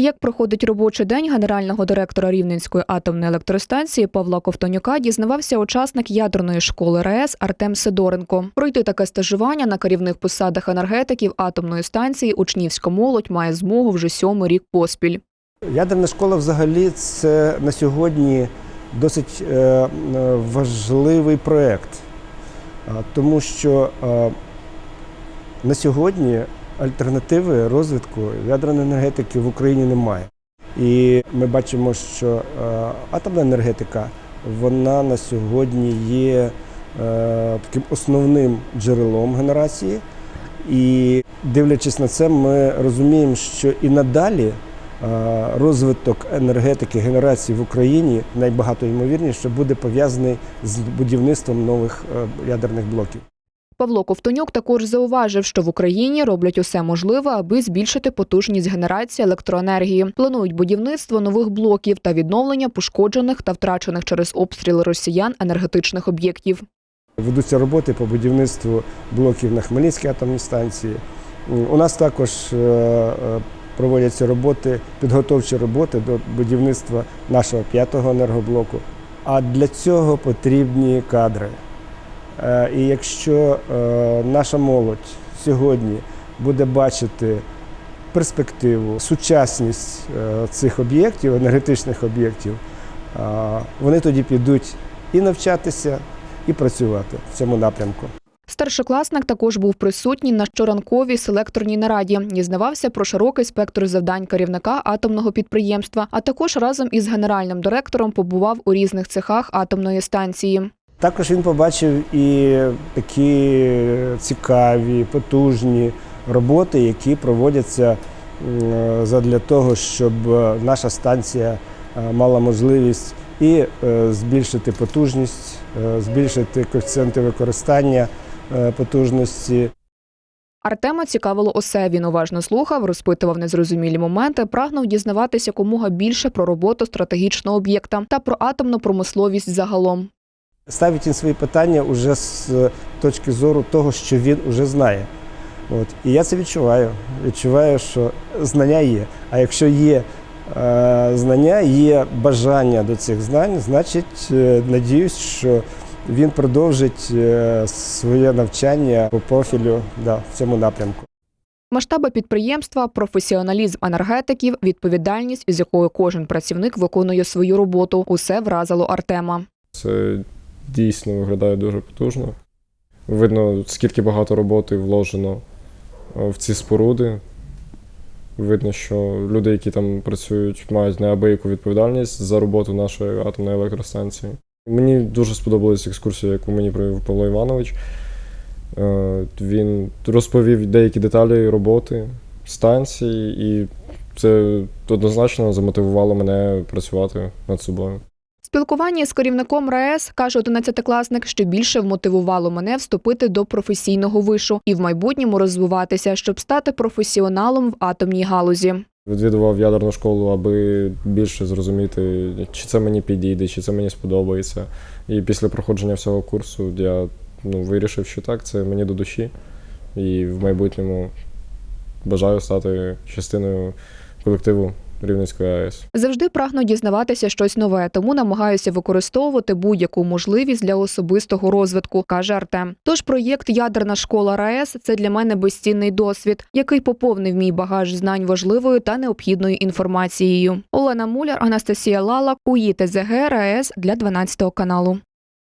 Як проходить робочий день генерального директора Рівненської атомної електростанції Павла Ковтонюка, дізнавався учасник ядерної школи РАЕС Артем Сидоренко. Пройти таке стажування на керівних посадах енергетиків атомної станції учнівська молодь має змогу вже сьомий рік поспіль. Ядерна школа взагалі це на сьогодні досить е, важливий проєкт, тому що на сьогодні альтернативи розвитку ядерної енергетики в Україні немає. І ми бачимо, що е, атомна енергетика вона на сьогодні є е, таким основним джерелом генерації. І дивлячись на це, ми розуміємо, що і надалі е, розвиток енергетики генерації в Україні найбагато ймовірніше буде пов'язаний з будівництвом нових ядерних блоків. Павло Ковтонюк також зауважив, що в Україні роблять усе можливе, аби збільшити потужність генерації електроенергії. Планують будівництво нових блоків та відновлення пошкоджених та втрачених через обстріли росіян енергетичних об'єктів. Ведуться роботи по будівництву блоків на Хмельницькій атомній станції. У нас також е, е, проводяться роботи, підготовчі роботи до будівництва нашого п'ятого енергоблоку. А для цього потрібні кадри. Е, І якщо е, наша молодь сьогодні буде бачити перспективу, сучасність е, цих об'єктів, енергетичних об'єктів, вони тоді підуть і навчатися, і працювати в цьому напрямку. Старшокласник також був присутній на щоранковій селекторній нараді. Дізнавався про широкий спектр завдань керівника атомного підприємства, а також разом із генеральним директором побував у різних цехах атомної станції. Також він побачив і такі цікаві, потужні роботи, які проводяться м, задля того, щоб е, наша станція е, мала можливість і е, збільшити потужність, збільшити коефіцієнти використання потужності. Артема цікавило усе. Він уважно слухав, розпитував незрозумілі моменти, прагнув дізнаватися якомога більше про роботу стратегічного об'єкта та про атомну промисловість загалом. Ставить він свої питання уже з точки зору того, що він вже знає. От. І я це відчуваю. Відчуваю, що знання є. А якщо є е, знання, є бажання до цих знань, значить, е, надіюсь, що він продовжить е, своє навчання по профілю да, в цьому напрямку. Масштаби підприємства, професіоналізм енергетиків, відповідальність, із якою кожен працівник виконує свою роботу. Усе вразило Артема. Це дійсно виглядає дуже потужно. Видно, скільки багато роботи вложено е, в ці споруди. Видно, що люди, які там працюють, мають неабияку відповідальність за роботу нашої атомної електростанції. Мені дуже сподобалась екскурсія, яку мені провів Павло Іванович. Е, Він розповів деякі деталі роботи станції, і це однозначно замотивувало мене працювати над собою. Спілкування з керівником РАЕС, каже 11-класник, що більше вмотивувало мене вступити до професійного вишу і в майбутньому розвиватися, щоб стати професіоналом в атомній галузі. Відвідував ядерну школу, аби більше зрозуміти, чи це мені підійде, чи це мені сподобається. І після проходження всього курсу я ну, вирішив, що так, це мені до душі. І в майбутньому бажаю стати частиною колективу Рівненської АЕС. Завжди прагну дізнаватися щось нове, тому намагаюся використовувати будь-яку можливість для особистого розвитку, каже Артем. Тож проєкт Ядерна школа РаЕС це для мене безцінний досвід, який поповнив мій багаж знань важливою та необхідною інформацією. Олена Муляр, Анастасія Лала, УїТЗГ РаЕС для 12 каналу.